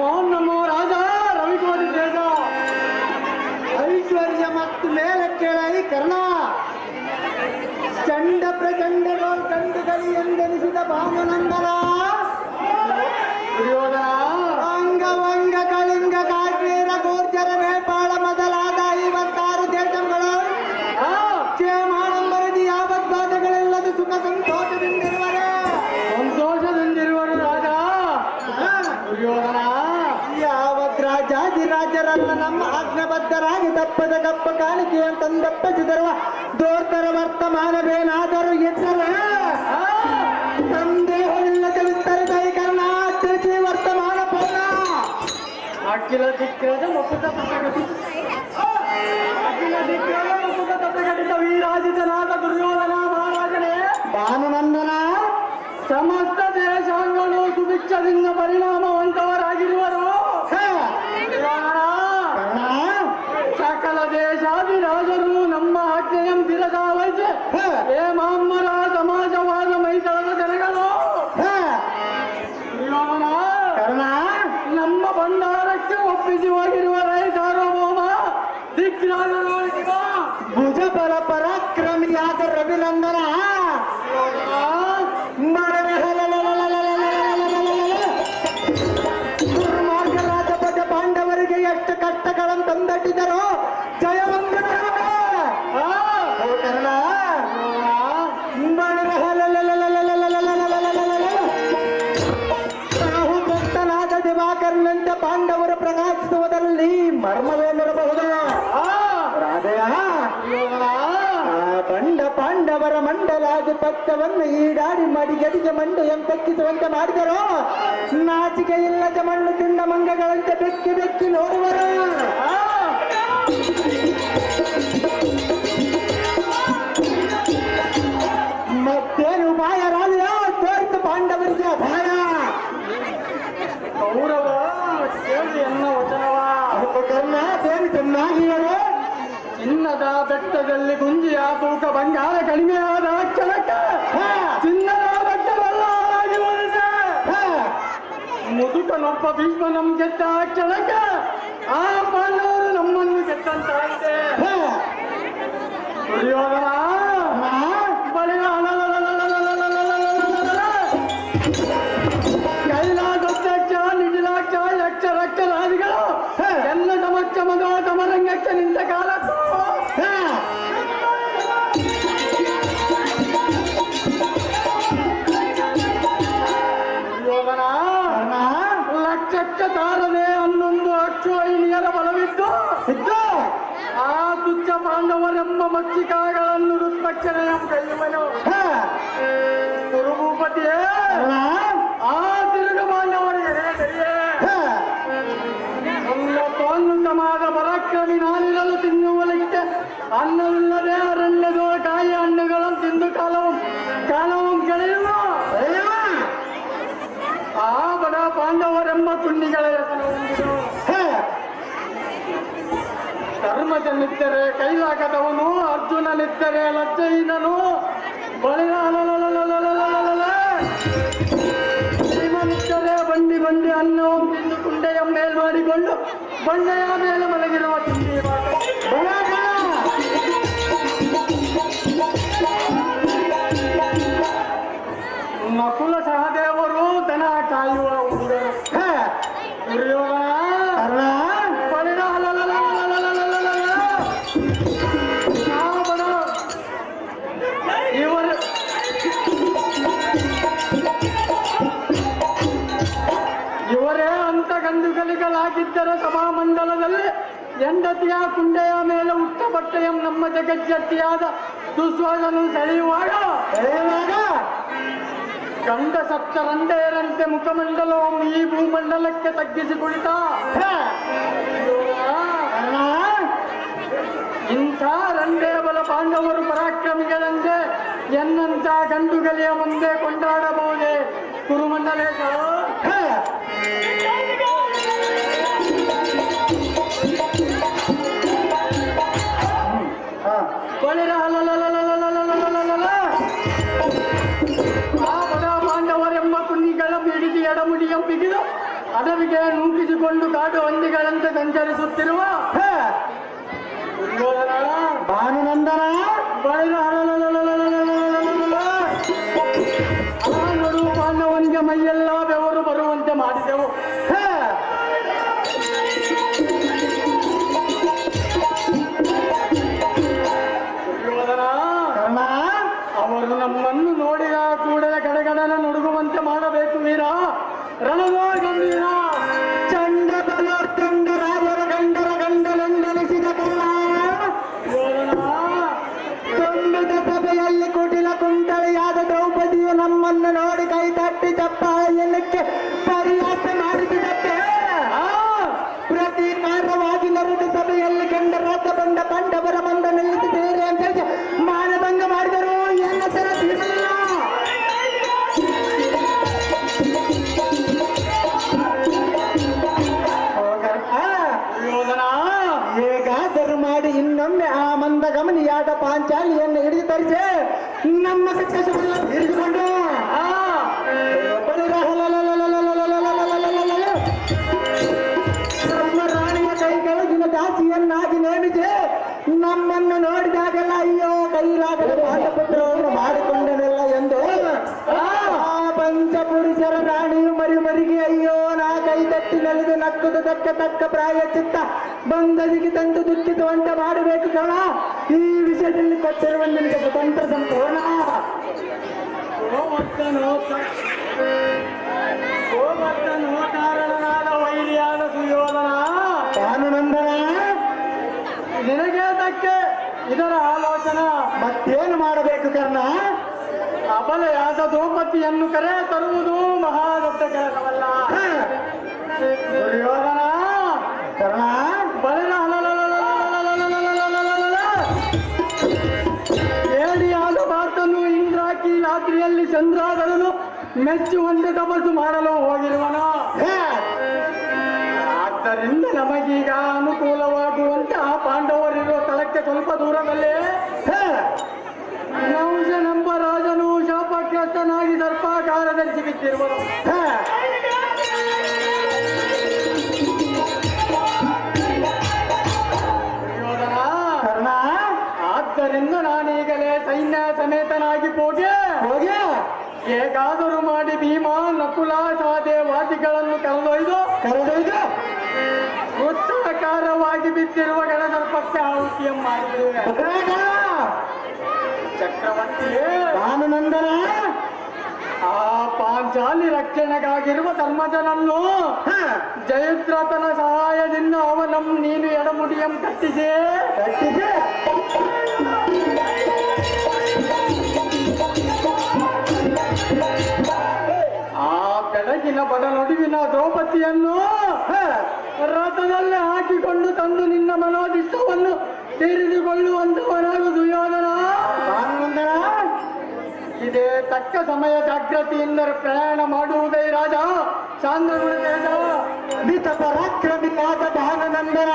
నమో నమో రాజా రవికోటి దేశ ಐಶ್ವರ್ಯ ಮತ್ತು ಮೇಲೆ ಕೆಳೈ ಕರ್ಣ ಚಂಡ ಪ್ರಚಂಡಗಳು ಕಂಡು ಕಲಿ ಎಂದೆನಿಸಿದ ಭಾಮನಂದನ ಅಂಗವಂಗ ಕಳಿಂಗ ಕಾಶ್ಮೀರ ಗೋರ್ಜರ ನೇಪಾಳ ಮೊದಲಾದ ಐವತ್ತಾರು ದೇಶಗಳು ಕ್ಷೇಮಾಡಂಬರದಿ ಯಾವತ್ ಬಾಧೆಗಳೆಲ್ಲದ ಸುಖ ಸಂತೋಷ ಆಜ್ಞಬದ್ಧರಾಗಿ ದಪ್ಪದ ಗಪ್ಪ ಕಾಣಿಕೆ ತಂದಪ್ಪಸಿದರುವ ದೋರ್ತರ ವರ್ತಮಾನವೇನಾದರೂ ಎತ್ತರೆ ಆ, ಸಂದೇಹವಿಲ್ಲದ ವಿಸ್ತರಿತ ಕರ್ಣ ತಿಳಿಸಿ ವರ್ತಮಾನ ಪೂರ್ಣ ಅಖಿಲ ದಿಕ್ಕದ ಮುಕುತ ತಪಗತಿ ಅಖಿಲ ದಿಕ್ಕದ ಮುಕುತ ತಪಗಟಿತ ವೀರಾಜಿತನಾದ ದುರ್ಯೋಧನ ಮಹಾರಾಜನೇ ಭಾನುನಂದನ ಸಮಸ್ತ ದೇಶಾಂಗಗಳು ಸುಭಿಕ್ಷದಿಂದ ಪರಿಣಾಮವಂತವರಾಗಿರುವರು ಹೋಗಿರುವ ರೈ ಸಾರ್ವಭೌಮ. ಭುಜ ಬಲ ಪರಾಕ್ರಮಿಯಾದ ರವಿನಂದನ ದುರ್ಮಾರ್ಗರಾಜ ಪದ ಪಾಂಡವರಿಗೆ ಎಷ್ಟು ಕಷ್ಟಗಳನ್ನು ತಂದಟ್ಟಿದರೋ ಬಂಡ ಪಾಂಡವರ ಮಂಡಲಾಧಿಪತ್ಯವನ್ನು ಈಡಾಡಿ ಮಡಿಗಡಿಗೆ ಮಂಡು ಎಂಪೆಕ್ಕಿಸುವಂತೆ ಮಾಡಿದರೋ? ನಾಚಿಕೆ ಇಲ್ಲದ ಮಣ್ಣು ತಿಂದ ಮಂಗಗಳಂತೆ ಬೆಕ್ಕಿ ಬೆಕ್ಕಿ ನೋಡುವರು? ರಕ್ತದಲ್ಲಿ ಗುಂಜಿಯ ತೂಕ ಬಂಗಾರ ಕಡಿಮೆ ಆದ ಅಕ್ಷರಕ್ಕ ಚಿನ್ನದ ಮುದುಕ ಮುದುಕನೊಬ್ಬ ಭೀಷ್ಮ ನಮ್ ಗೆದ್ದ ಅಕ್ಷರಕ್ಕ. ಆ ಪಾಂಡವರು ನಮ್ಮನ್ನು ಗೆದ್ದಂತಾಯಿತೆ. ದುರ್ಯೋಧನ. ಹದಿನಾರನೇ ಹನ್ನೊಂದು ಅಕ್ಷು ಐನಿಯರ ಬಲವಿದ್ದು ಆ ತುಚ್ಛ ಪಾಂಡವರೆಂಬ ಮಚ್ಚಿಕಾಗಳನ್ನು ರುತ್ಮಕ್ಷಣೆಯ ಕೈಮನು ಕುರುಭೂಪತಿಯೇ ಆ ತಿರುಗು ಪಾಂಡವರಿಗೆ ಪರಾಕ್ರಮಿ ನಾನಿರಲು ತಿನ್ನುವಲಿಕ್ಕೆ ಅನ್ನವಿಲ್ಲದೆ ಅರಣ್ಯ ತುಂಡಿಗಳ ಧರ್ಮಜನಿದ್ದರೆ ಕೈಲಾಗದವನು ಅರ್ಜುನನಿದ್ದರೆ ಲಜ್ಜೈನನು ಶ್ರೀಮನಿದ್ದರೆ ಬಂಡಿ ಬಂಡಿ ಅನ್ನೋ ತಿಂದು ಕುಂಡೆಯ ಮೇಲ್ ಮಾಡಿಕೊಂಡು ಬಂಡೆಯ ಮೇಲೆ ಮಲಗಿರುವ ತಿಂಡಿ ಅಂತ ಗಂಡುಗಲಿಗಳಾಗಿದ್ದರೆ ಸಭಾಮಂಡಲದಲ್ಲಿ ಹೆಂಡತಿಯ ಕುಂಡೆಯ ಮೇಲೆ ಉಟ್ಟ ಬಟ್ಟೆಯ ನಮ್ಮ ಜಗಜ್ಜಟ್ಟಿಯಾದ ದುಸ್ವಾಸನು ಸೆಳೆಯುವಾಗ? ಗಂಡ ಸಪ್ತ ರಂಡೆಯರಂತೆ ಈ ಭೂಮಂಡಲಕ್ಕೆ ತಗ್ಗಿಸಿ ಕುಳಿತ ಇಂಥ ರಂಡೆ ಬಲ ಪಾಂಡವರು ಪರಾಕ್ರಮಿಗಳಂತೆ ಎನ್ನಂತ ಗಂಡುಗಲಿಯ ಮುಂದೆ ಕೊಂಡಾಡಬಹುದೇ ಕುರುಮಂಡಲೇಶ んじゃってるわ。ಗಮನಿಯಾದ ಪಾಂಚಾಲಿಯನ್ನು ಹಿಡಿದು ತರಿಸಿ ನಮ್ಮ ಕಚ್ಚವನ್ನು ತೀರಿಸಿಕೊಂಡು ನೆಲೆದು ನಕ್ಕದು ತಕ್ಕ ತಕ್ಕ ಪ್ರಾಯ ಚಿತ್ತ? ಬಂದದಿಗೆ ತಂದು ದುಃಖಿಸುವಂತ ಮಾಡಬೇಕು ಕಣ ಈ ವಿಷಯದಲ್ಲಿ ಕೊಟ್ಟಿರುವ ನಿಮಗೆ ಸ್ವತಂತ್ರ ಸಂತೋಣ ಗೋವರ್ಧನೋ ಕ- ಗೋವರ್ಧನೋ ಕಾರಣನಾದ ವೈರಿಯಾದ ಸುಯೋಧನ ಭಾನುನಂದನ ನಿನಗೆ ತಕ್ಕೆ ಇದರ ಆಲೋಚನಾ? ಮತ್ತೇನು ಮಾಡಬೇಕು ಕರ್ಣ? ಅಬಲೆಯಾದ ದೋಪತಿಯನ್ನು ಕರೆ ತರುವುದು ಮಹಾ ದೊಡ್ಡ ಕೆಲಸವಲ್ಲ ದುರ್ಯೋಧನ ಕರ್ಣ ಬಲಿರ ಏಡಿಯಾದ ಮಾತನ್ನು ಇಂದ್ರಾಕಿ ರಾತ್ರಿಯಲ್ಲಿ ಚಂದ್ರಾದಳನು ಮೆಚ್ಚುವಂತೆ ತಪಸ್ಸು ಮಾಡಲು ಹೋಗಿರುವನು ಆದ್ದರಿಂದ ನಮಗೀಗ ಅನುಕೂಲವಾಗುವಂತೆ ಆ ಪಾಂಡವರಿರುವ ಸ್ಥಳಕ್ಕೆ ಸ್ವಲ್ಪ ದೂರದಲ್ಲಿ ನಹುಷನೆಂಬ ರಾಜನು ಶಾಪಗ್ರಸ್ತನಾಗಿ ಸರ್ಪಾಕಾರದಲ್ಲಿ ಧರಿಸಿ ಹೇಗಾದರೂ ಮಾಡಿ ಭೀಮಾ ನಕುಲ ಸಾಧೆ ವಾದಿಗಳನ್ನು ಕರೆದೊಯ್ದು ಕರೆದೊಯ್ದು. ಉತ್ತರಕಾರವಾಗಿ ಬಿದ್ದಿರುವ ಗಣಸರ್ಪಕ್ಕೆ ಪಕ್ಷ ಮಾಡಿದ್ದೇವೆ ಚಕ್ರವರ್ತಿಯೇ! ಚಕ್ರವರ್ತಿಯೇ ಭಾನುನಂದನ ಆ ಪಾಂಚಾಲಿ ರಕ್ಷಣೆಗಾಗಿರುವ ಧರ್ಮಜನನ್ನು ಜಯದ್ರತನ ಜಯದ್ರಥನ ಸಹಾಯದಿಂದ ಅವನಂ ನೀನು ಎಡಮುಡಿಯಂ ಕಟ್ಟಿದೆ. ಕಟ್ಟಿಸಿ ಬೆಳಗಿನ ಬಡನೊಡುವಿನ ದ್ರೌಪದಿಯನ್ನು ರಥದಲ್ಲೇ ಹಾಕಿಕೊಂಡು ತಂದು ನಿನ್ನ ಮನೋದಿಷ್ಟವನ್ನು ತೀರಿಸಿಕೊಳ್ಳುವಂತವನಾಗು ಸುಯೋಧನ ಇದೇ ತಕ್ಕ ಸಮಯ ಜಾಗೃತಿಯಿಂದ ಪ್ರಯಾಣ ಮಾಡುವುದೇ ರಾಜ. ಚಾಂದ್ರ ಮಿತ ಪರಾಕ್ರಮಿಯಾದ ಭಾನುನಂದನ